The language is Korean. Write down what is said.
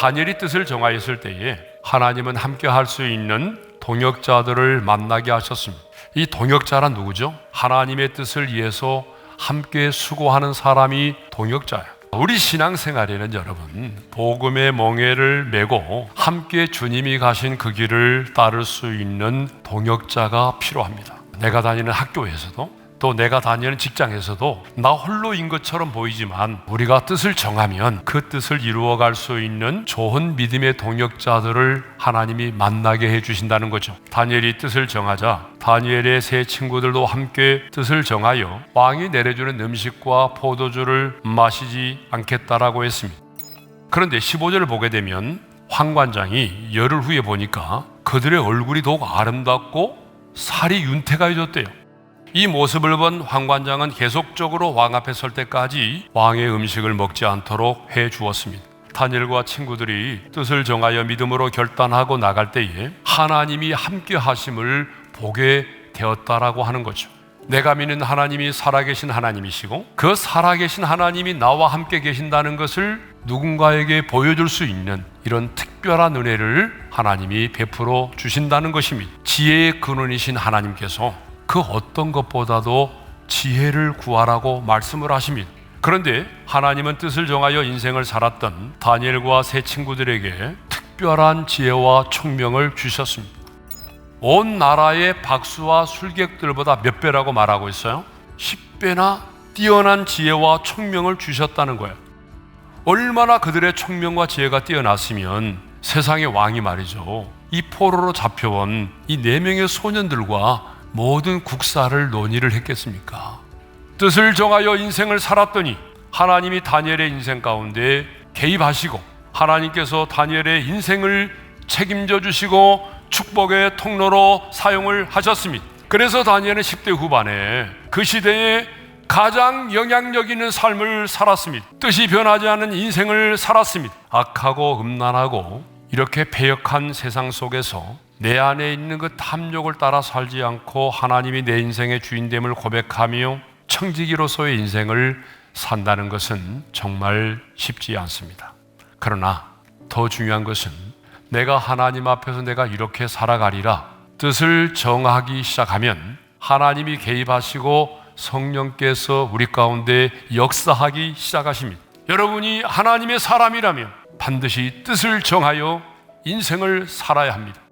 다니엘이 뜻을 정하였을 때에 하나님은 함께 할 수 있는 동역자들을 만나게 하셨습니다. 이 동역자란 누구죠? 하나님의 뜻을 위해서 함께 수고하는 사람이 동역자예요. 우리 신앙생활에는 여러분 복음의 멍에를 메고 함께 주님이 가신 그 길을 따를 수 있는 동역자가 필요합니다. 내가 다니는 학교에서도 또 내가 다니는 직장에서도 나 홀로인 것처럼 보이지만 우리가 뜻을 정하면 그 뜻을 이루어갈 수 있는 좋은 믿음의 동역자들을 하나님이 만나게 해주신다는 거죠. 다니엘이 뜻을 정하자 다니엘의 세 친구들도 함께 뜻을 정하여 왕이 내려주는 음식과 포도주를 마시지 않겠다라고 했습니다. 그런데 15절을 보게 되면 황관장이 열흘 후에 보니까 그들의 얼굴이 더욱 아름답고 살이 윤택해졌대요. 이 모습을 본 황관장은 계속적으로 왕 앞에 설 때까지 왕의 음식을 먹지 않도록 해 주었습니다. 다니엘과 친구들이 뜻을 정하여 믿음으로 결단하고 나갈 때에 하나님이 함께 하심을 보게 되었다라고 하는 거죠. 내가 믿는 하나님이 살아계신 하나님이시고 그 살아계신 하나님이 나와 함께 계신다는 것을 누군가에게 보여줄 수 있는 이런 특별한 은혜를 하나님이 베풀어 주신다는 것입니다. 지혜의 근원이신 하나님께서 그 어떤 것보다도 지혜를 구하라고 말씀을 하십니다. 그런데 하나님은 뜻을 정하여 인생을 살았던 다니엘과 세 친구들에게 특별한 지혜와 총명을 주셨습니다. 온 나라의 박수와 술객들보다 몇 배라고 말하고 있어요? 10배나 뛰어난 지혜와 총명을 주셨다는 거예요. 얼마나 그들의 총명과 지혜가 뛰어났으면 세상의 왕이 말이죠. 이 포로로 잡혀온 이 네 명의 소년들과 모든 국사를 논의를 했겠습니까? 뜻을 정하여 인생을 살았더니 하나님이 다니엘의 인생 가운데 개입하시고 하나님께서 다니엘의 인생을 책임져 주시고 축복의 통로로 사용을 하셨습니다. 그래서 다니엘은 10대 후반에 그 시대에 가장 영향력 있는 삶을 살았습니다. 뜻이 변하지 않은 인생을 살았습니다. 악하고 음란하고 이렇게 패역한 세상 속에서 내 안에 있는 그 탐욕을 따라 살지 않고 하나님이 내 인생의 주인됨을 고백하며 청지기로서의 인생을 산다는 것은 정말 쉽지 않습니다. 그러나 더 중요한 것은 내가 하나님 앞에서 내가 이렇게 살아가리라 뜻을 정하기 시작하면 하나님이 개입하시고 성령께서 우리 가운데 역사하기 시작하십니다. 여러분이 하나님의 사람이라면 반드시 뜻을 정하여 인생을 살아야 합니다.